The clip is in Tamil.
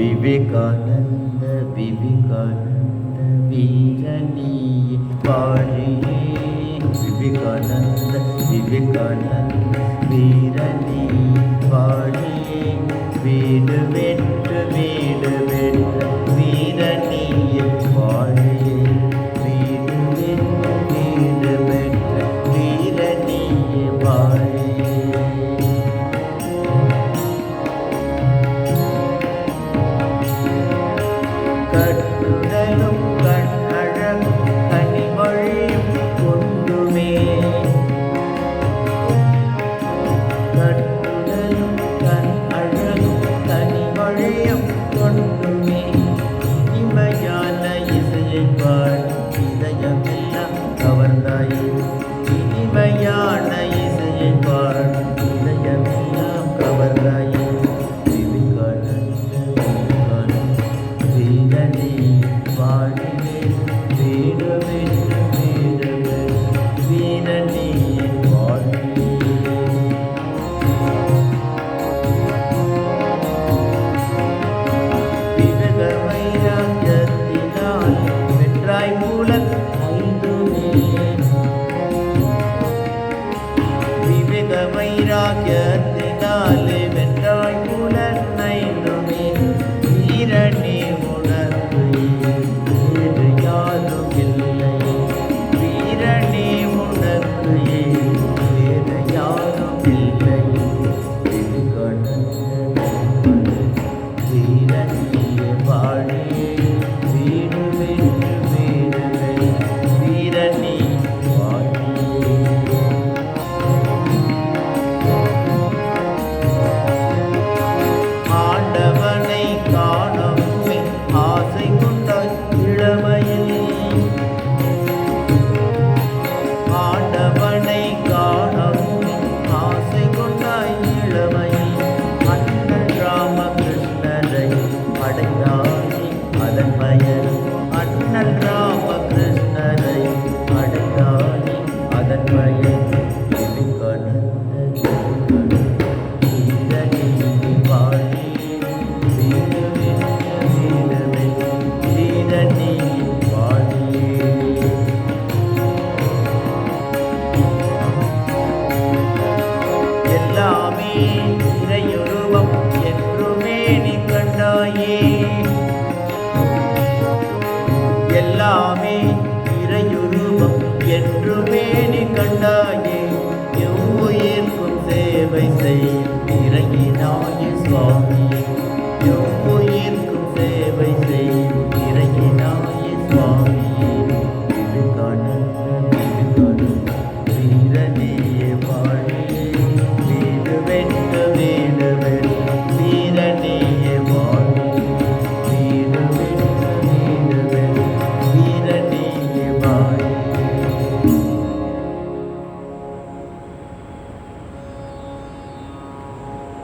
விவேகானந்த விவேகானந்த வீரணி வாழியே விவேகானந்த விவேகானந்த வீரணி வாழியே வீடு வெற்று வீடு வெற்று கட்டுடலும் கண் அழகும் கனிமொழியும் கொண்டுமே. இனிமையான இசையை பாடும் இதயமெல்லாம் கவர்ந்தாயே. இனிமையான இசையை பாடும் இதயமெல்லாம் கவர்ந்தாயே. விவேகானந்த ഭാഗ്യത്തിനാലെ വെറ്റാൽ പുലർന്നൈനുമേ ഈരണി ഉണർക്കുകയെ യാതുമില്ലേ ഈരണി ഉണർക്കുകയെ യാതുമില്ലേ കണ്ണു யாமே இறையுருவம் என்றுமே நீ கண்டாயே. எல்லாமே இறையுருவம் என்றுமே நீ கண்டாயே. எவ்வுயிர்க்கும் சேவை செய் இறையினாயே சுவாமி. எவ்வுயிர்க்கும் சேவை